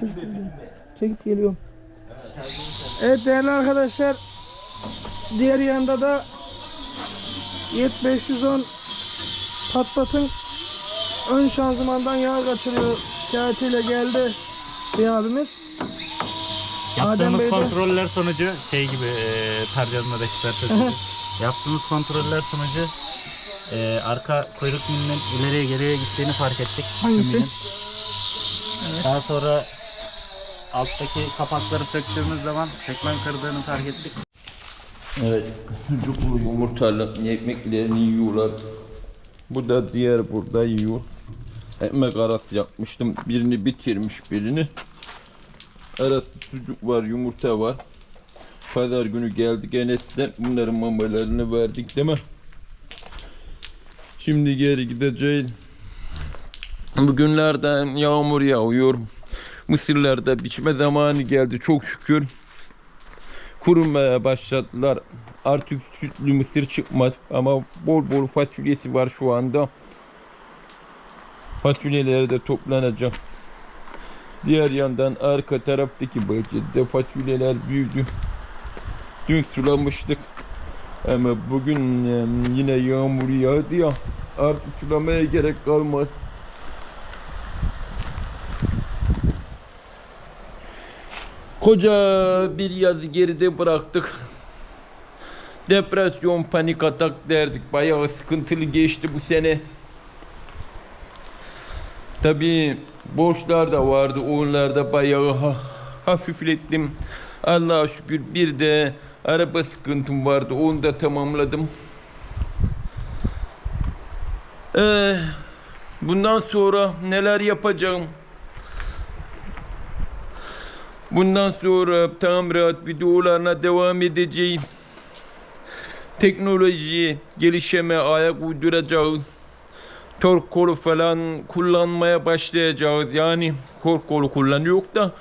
Çekip geliyorum. Çekip geliyorum. Evet değerli arkadaşlar. Diğer yanda da Yet 510 Patpat'ın ön şanzımandan yağ kaçırıyor şikayetiyle geldi bir abimiz. Adem Yaptığımız de- kontroller sonucu şey gibi e, Tarcan'la da. Yaptığımız kontroller sonucu e, arka kuyruk milinin ileriye geriye gittiğini fark ettik. Hangisi? Milinin. Daha sonra alttaki kapakları söktüğümüz zaman sekmen kırdığını fark ettik. Evet, sucuklu yumurtalı ekmeklerini yiyorlar. Bu da diğer burada yiyor. Ekmek arası yapmıştım. Birini bitirmiş birini. Arası sucuk var, yumurta var. Pazar günü geldik Enes'ten bunların mamalarını verdik değil mi? Şimdi geri gideceğiz. Bugünlerden yağmur yağıyor. Mısırlarda biçme zamanı geldi çok şükür kurumaya başladılar. Artık sütlü mısır çıkmaz ama bol bol fasulyesi var şu anda. Fasulyeleri de toplanacak. Diğer yandan arka taraftaki bahçede fasulyeler büyüdü. Dün sulamıştık. Ama bugün yine yağmur yağdı ya. Artık sulamaya gerek kalmaz. Koca bir yaz geride bıraktık. Depresyon, panik atak derdik. Bayağı sıkıntılı geçti bu sene. Tabii borçlar da vardı. Onlarda bayağı ha- hafiflettim. Allah'a şükür bir de araba sıkıntım vardı. Onu da tamamladım. Ee, bundan sonra neler yapacağım? Bundan sonra tamirat videolarına devam edeceğiz. Teknolojiye, gelişeme ayak uyduracağız. Tork kolu falan kullanmaya başlayacağız. Yani tork kolu kullanıyor da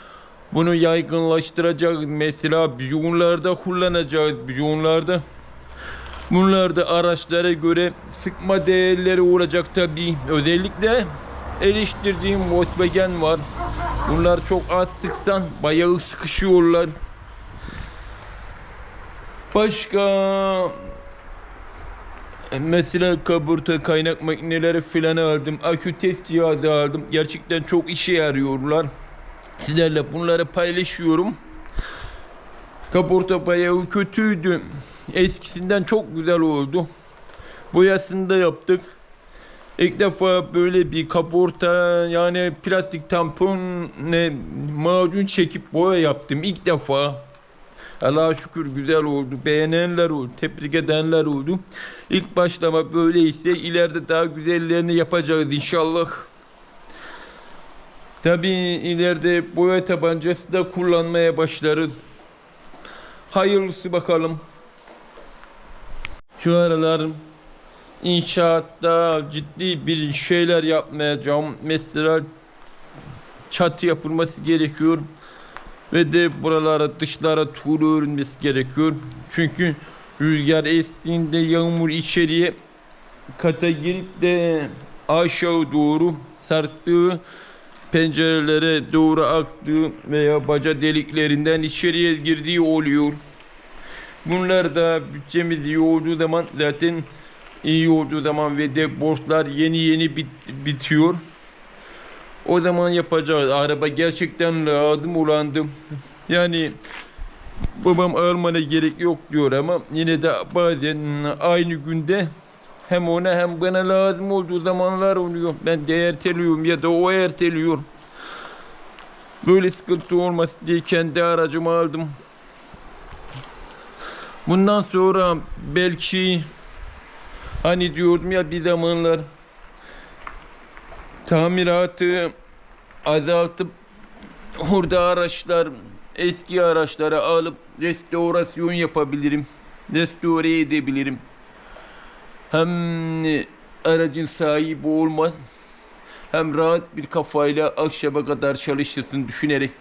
bunu yaygınlaştıracağız. Mesela bijonlarda kullanacağız. Bijonlarda Bunlar da araçlara göre sıkma değerleri olacak tabii. Özellikle eleştirdiğim Volkswagen var. Bunlar çok az sıksan bayağı sıkışıyorlar. Başka mesela kaburta kaynak makineleri filan aldım. Akü test cihazı aldım. Gerçekten çok işe yarıyorlar. Sizlerle bunları paylaşıyorum. Kaporta bayağı kötüydü. Eskisinden çok güzel oldu. Boyasını da yaptık. İlk defa böyle bir kaporta yani plastik tampon ne macun çekip boya yaptım ilk defa. Allah'a şükür güzel oldu. Beğenenler oldu. Tebrik edenler oldu. İlk başlama böyleyse ileride daha güzellerini yapacağız inşallah. Tabii ileride boya tabancası da kullanmaya başlarız. Hayırlısı bakalım. Şu aralar inşaatta ciddi bir şeyler yapmayacağım. Mesela çatı yapılması gerekiyor. Ve de buralara dışlara tuğla örülmesi gerekiyor. Çünkü rüzgar estiğinde yağmur içeriye kata girip de aşağı doğru sarktığı pencerelere doğru aktığı veya baca deliklerinden içeriye girdiği oluyor. Bunlar da bütçemiz iyi olduğu zaman zaten iyi olduğu zaman ve de borçlar yeni yeni bit, bitiyor. O zaman yapacağız. Araba gerçekten lazım olandı. Yani babam almana gerek yok diyor ama yine de bazen aynı günde hem ona hem bana lazım olduğu zamanlar oluyor. Ben de erteliyorum ya da o erteliyor. Böyle sıkıntı olmasın diye kendi aracımı aldım. Bundan sonra belki hani diyordum ya bir zamanlar tamiratı azaltıp orada araçlar eski araçları alıp restorasyon yapabilirim. Restore edebilirim. Hem aracın sahibi olmaz hem rahat bir kafayla akşama kadar çalışırsın düşünerek.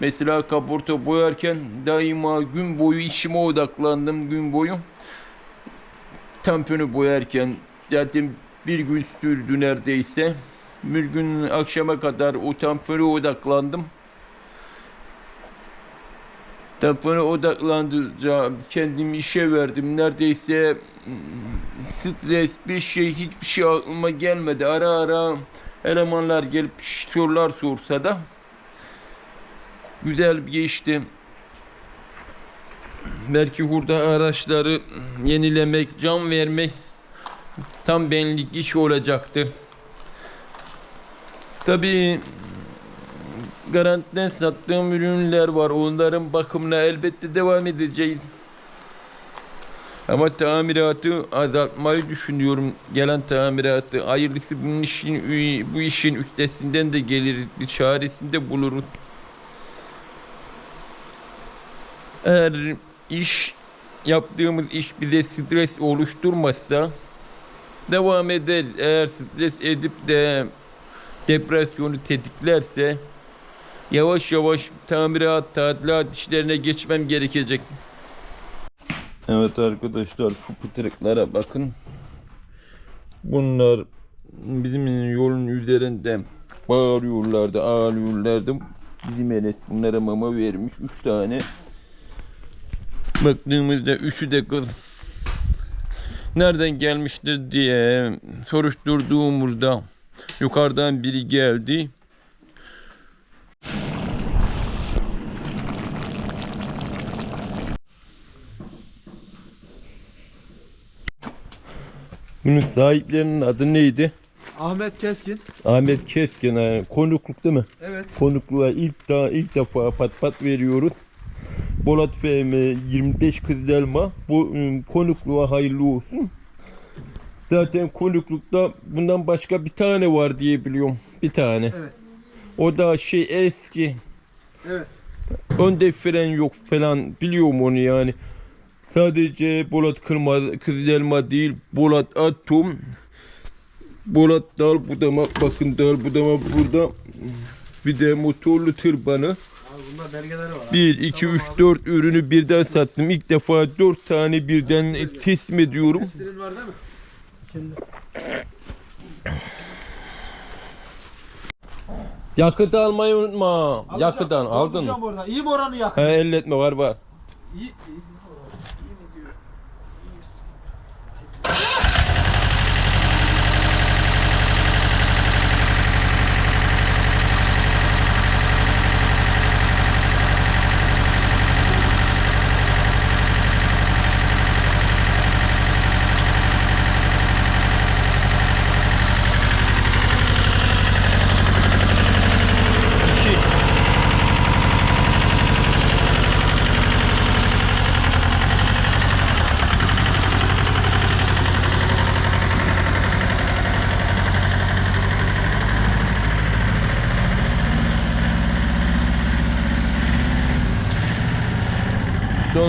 Mesela kaporta boyarken daima gün boyu işime odaklandım gün boyu. Tamponu boyarken zaten bir gün sürdü neredeyse. Bir gün akşama kadar o tampona odaklandım. Telefona odaklandıracağım. Kendimi işe verdim. Neredeyse stres bir şey hiçbir şey aklıma gelmedi. Ara ara elemanlar gelip sorular sorsa da güzel geçti. Belki hurda araçları yenilemek, can vermek tam benlik iş olacaktır. Tabii garantiden sattığım ürünler var. Onların bakımına elbette devam edeceğiz. Ama tamiratı azaltmayı düşünüyorum. Gelen tamiratı. Hayırlısı bunun işin, bu işin üstesinden de gelir. Bir çaresini de buluruz. Eğer iş yaptığımız iş bize stres oluşturmazsa devam eder. Eğer stres edip de depresyonu tetiklerse yavaş yavaş tamirat, tadilat işlerine geçmem gerekecek. Evet arkadaşlar şu pıtırıklara bakın. Bunlar bizim yolun üzerinde bağırıyorlardı, ağlıyorlardı. Bizim Enes bunlara mama vermiş. Üç tane. Baktığımızda üçü de kız. Nereden gelmiştir diye soruşturduğumuzda yukarıdan biri geldi. Bunun sahiplerinin adı neydi? Ahmet Keskin. Ahmet Keskin. Konukluk değil mi? Evet. Konukluğa ilk daha ilk defa pat pat veriyoruz. Bolat FM 25 Kızılelma. Bu ım, konukluğa hayırlı olsun. Zaten konuklukta bundan başka bir tane var diye biliyorum. Bir tane. Evet. O da şey eski. Evet. Önde fren yok falan biliyorum onu yani. Sadece Bolat kırma, Kızılelma değil, Bolat Atom, Bolat dal budama, bakın dal budama burada. Bir de motorlu tırbanı. Bunda belgeleri var. 1, 2, 3, 4 ürünü birden sattım. İlk defa 4 tane birden teslim ediyorum. Hepsinin var değil mi? Şimdi. Yakıt almayı unutma. Yakıttan aldın mı? Orada. İyi mi oranı yak? He elletme var var. İyi. iyi.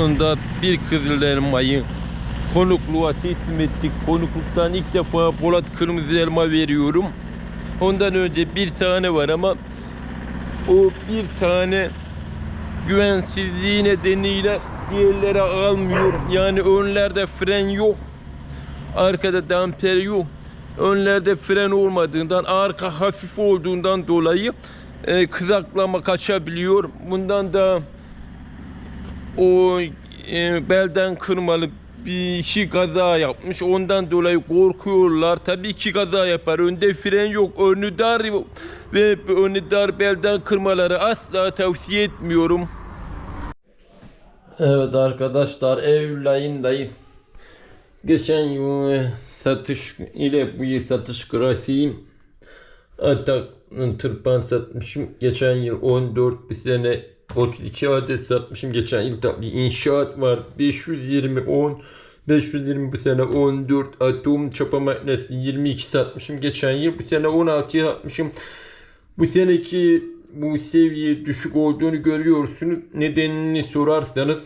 Sonunda bir kızıl elmayı konukluğa teslim ettik. Konukluktan ilk defa Polat kırmızı elma veriyorum. Ondan önce bir tane var ama o bir tane güvensizliği nedeniyle diğerlere almıyorum. Yani önlerde fren yok. Arkada damper yok. Önlerde fren olmadığından, arka hafif olduğundan dolayı e, kızaklama kaçabiliyor. Bundan da o e, belden kırmalı bir şey kaza yapmış. Ondan dolayı korkuyorlar. Tabii ki kaza yapar. Önde fren yok. Önü dar ve önü dar belden kırmaları asla tavsiye etmiyorum. Evet arkadaşlar Eylül ayındayız. Geçen yıl e, satış ile bu yıl satış grafiğim Atak tırpan satmışım. Geçen yıl 14 bir sene 32 adet satmışım. Geçen yıl tabii inşaat var. 520 10 520 bu sene 14 atom çapa makinesi 22 satmışım. Geçen yıl bu sene 16 satmışım. Bu seneki bu seviye düşük olduğunu görüyorsunuz. Nedenini sorarsanız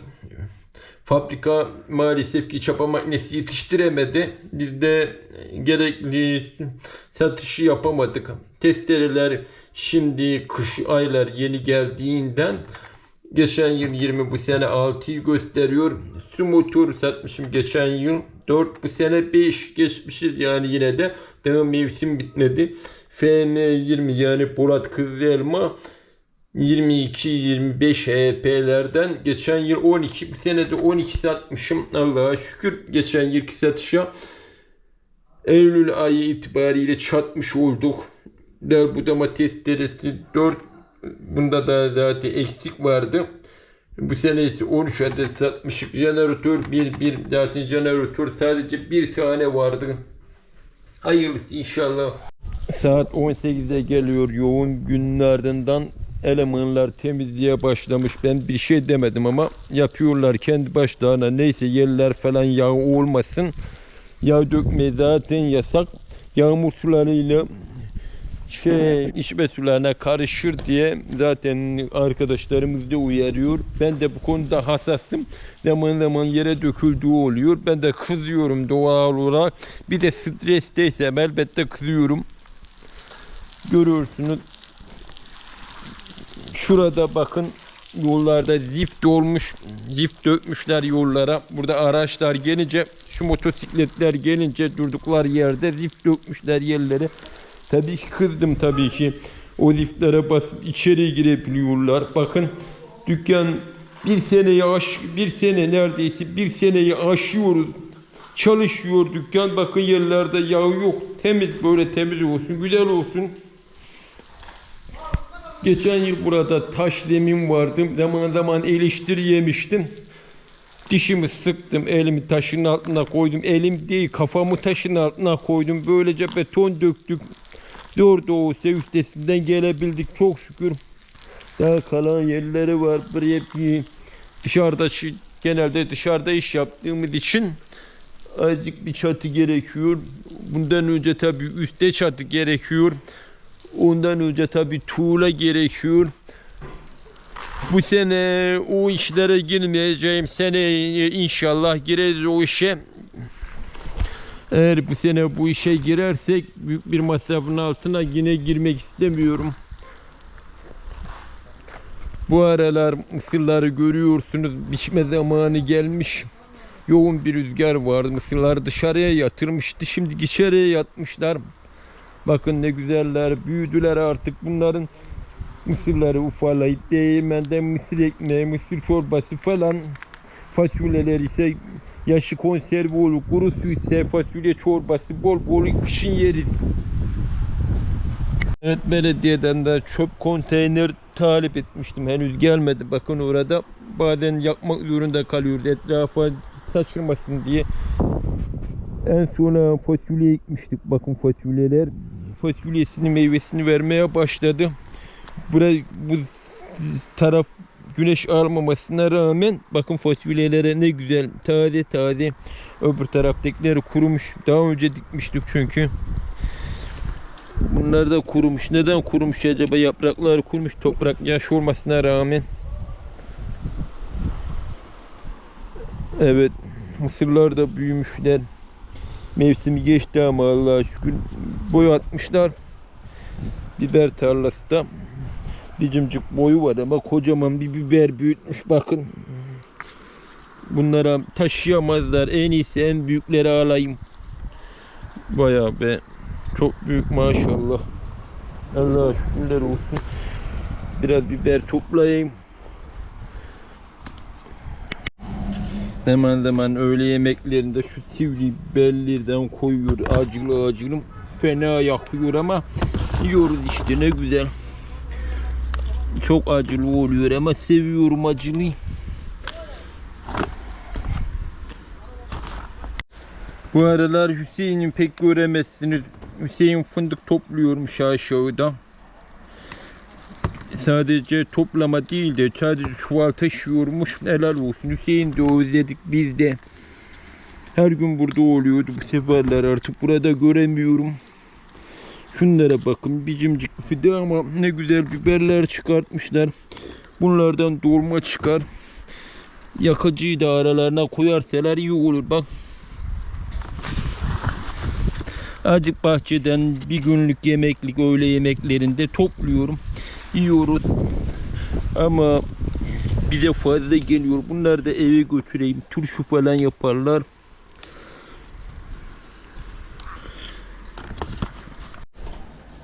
fabrika maalesef ki çapa makinesi yetiştiremedi. Biz de gerekli satışı yapamadık. Testereler şimdi kış aylar yeni geldiğinden geçen yıl 20 bu sene 6'yı gösteriyor. Su motor satmışım geçen yıl 4 bu sene 5 geçmişiz yani yine de daha mevsim bitmedi. FM 20 yani Polat Kızılelma 22-25 HP'lerden geçen yıl 12 bu sene de 12 satmışım Allah'a şükür geçen yılki satışa Eylül ayı itibariyle çatmış olduk. Der bu domates deresi 4 bunda da zaten eksik vardı. Bu sene ise 13 adet satmışık. Jeneratör bir bir zaten jeneratör sadece bir tane vardı. Hayırlısı inşallah. Saat 18'e geliyor yoğun günlerden elemanlar temizliğe başlamış. Ben bir şey demedim ama yapıyorlar kendi başlarına. Neyse yerler falan yağ olmasın. Yağ dökmeyi zaten yasak. Yağmur sularıyla şey içme sularına karışır diye zaten arkadaşlarımız da uyarıyor. Ben de bu konuda hassasım. Zaman zaman yere döküldüğü oluyor. Ben de kızıyorum doğal olarak. Bir de stresteysem elbette kızıyorum. Görüyorsunuz. Şurada bakın yollarda zift dolmuş. Zift dökmüşler yollara. Burada araçlar gelince şu motosikletler gelince durdukları yerde zift dökmüşler yerlere. Tabii ki kızdım tabii ki. O liftlere basıp içeri girebiliyorlar. Bakın dükkan bir seneyi aş, bir sene neredeyse bir seneyi aşıyoruz. Çalışıyor dükkan. Bakın yerlerde yağ yok. Temiz böyle temiz olsun, güzel olsun. Geçen yıl burada taş zemin vardı. Zaman zaman eleştiri yemiştim. Dişimi sıktım, elimi taşın altına koydum. Elim değil, kafamı taşın altına koydum. Böylece beton döktük. Zor da olsa üstesinden gelebildik çok şükür. Daha kalan yerleri var. Buraya bir dışarıda genelde dışarıda iş yaptığımız için azıcık bir çatı gerekiyor. Bundan önce tabii üstte çatı gerekiyor. Ondan önce tabii tuğla gerekiyor. Bu sene o işlere girmeyeceğim. Sene inşallah gireriz o işe. Eğer bu sene bu işe girersek büyük bir masrafın altına yine girmek istemiyorum. Bu aralar mısırları görüyorsunuz biçme zamanı gelmiş. Yoğun bir rüzgar vardı. Mısırları dışarıya yatırmıştı. Şimdi içeriye yatmışlar. Bakın ne güzeller. Büyüdüler artık bunların. Mısırları ufalayıp değirmenden mısır ekmeği, mısır çorbası falan. Fasulyeler ise yaşı konserve olur. Kurusu ise fasulye çorbası bol bol kışın yeriz. Evet belediyeden de çöp konteyner talep etmiştim. Henüz gelmedi. Bakın orada bazen yakmak zorunda kalıyordu etrafa saçılmasın diye. En sona fasulye ekmiştik. Bakın fasulyeler fasulyesini meyvesini vermeye başladı. Buraya bu taraf güneş almamasına rağmen bakın fasulyelere ne güzel taze taze öbür taraftakileri kurumuş. Daha önce dikmiştik çünkü. Bunlar da kurumuş. Neden kurumuş acaba? Yaprakları kurumuş. Toprak yaş olmasına rağmen. Evet. Mısırlar da büyümüşler. Mevsimi geçti ama Allah'a şükür. Boy atmışlar. Biber tarlası da bir cımcık boyu var ama kocaman bir biber büyütmüş bakın. Bunlara taşıyamazlar. En iyisi en büyükleri alayım. Bayağı be. Çok büyük maşallah. Allah'a şükürler olsun. Biraz biber toplayayım. Hemen hemen öğle yemeklerinde şu sivri biberlerden koyuyor acılı acılı. Fena yakıyor ama yiyoruz işte ne güzel. Çok acılı oluyor ama seviyorum acılıyı. Bu aralar Hüseyin'i pek göremezsiniz. Hüseyin fındık topluyormuş aşağıda. Sadece toplama değil de sadece çuval taşıyormuş. Helal olsun. Hüseyin de özledik biz de. Her gün burada oluyordu bu seferler artık burada göremiyorum. Şunlara bakın bir cimcik fide ama ne güzel biberler çıkartmışlar. Bunlardan dolma çıkar. Yakıcıyı da aralarına koyarsalar iyi olur bak. Azıcık bahçeden bir günlük yemeklik öğle yemeklerinde topluyorum. Yiyoruz. Ama bize fazla geliyor. Bunları da eve götüreyim. Turşu falan yaparlar.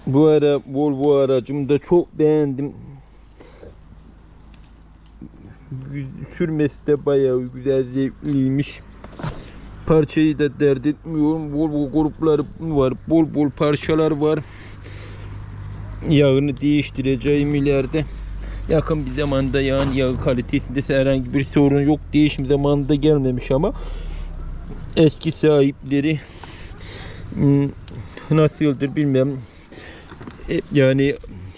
Bu ara Volvo aracımı da çok beğendim. Sürmesi de bayağı güzel zevkliymiş. Parçayı da dert etmiyorum. Bol bol gruplar var. Bol bol parçalar var. Yağını değiştireceğim ileride. Yakın bir zamanda yağın yağı kalitesinde herhangi bir sorun yok. Değişim zamanında gelmemiş ama eski sahipleri hmm, nasıldır bilmem. E, Yani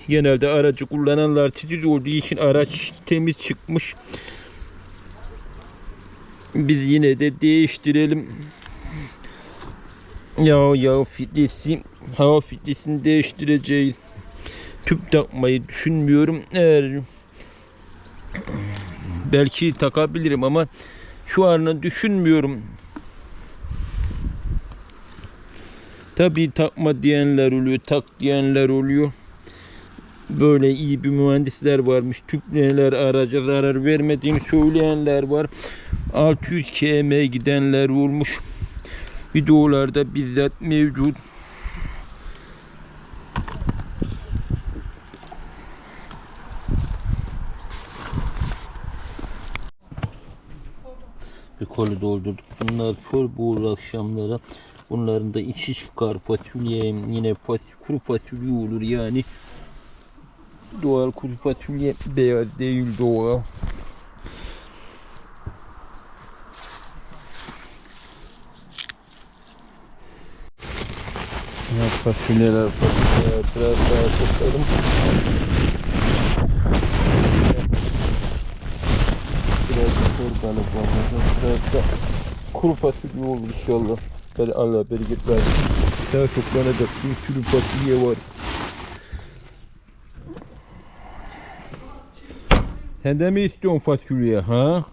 genelde aracı kullananlar titiz olduğu için araç temiz çıkmış. Biz yine de değiştirelim. Ya ya filtresi, hava filtresini değiştireceğiz. Tüp takmayı düşünmüyorum. Eğer belki takabilirim ama şu an düşünmüyorum. Tabii takma diyenler oluyor, tak diyenler oluyor. Böyle iyi bir mühendisler varmış. Tüpleneler araca zarar vermediğini söyleyenler var. 600 km gidenler olmuş. Videolarda bizzat mevcut. Bir koli doldurduk. Bunlar çöl buğur akşamlara. Bunların da içi çıkar fasulye yine fas kuru fasulye olur yani. Doğal kuru fasulye beyaz değil doğal. Evet, fasulyeler, fasulyeler biraz daha topladım. Biraz da organik olmalı. Biraz da kuru fasulye olur inşallah. Böyle Allah bereket versin. Daha toplanacak bir sürü fasulye var. Sen de mi istiyorsun fasulye ha?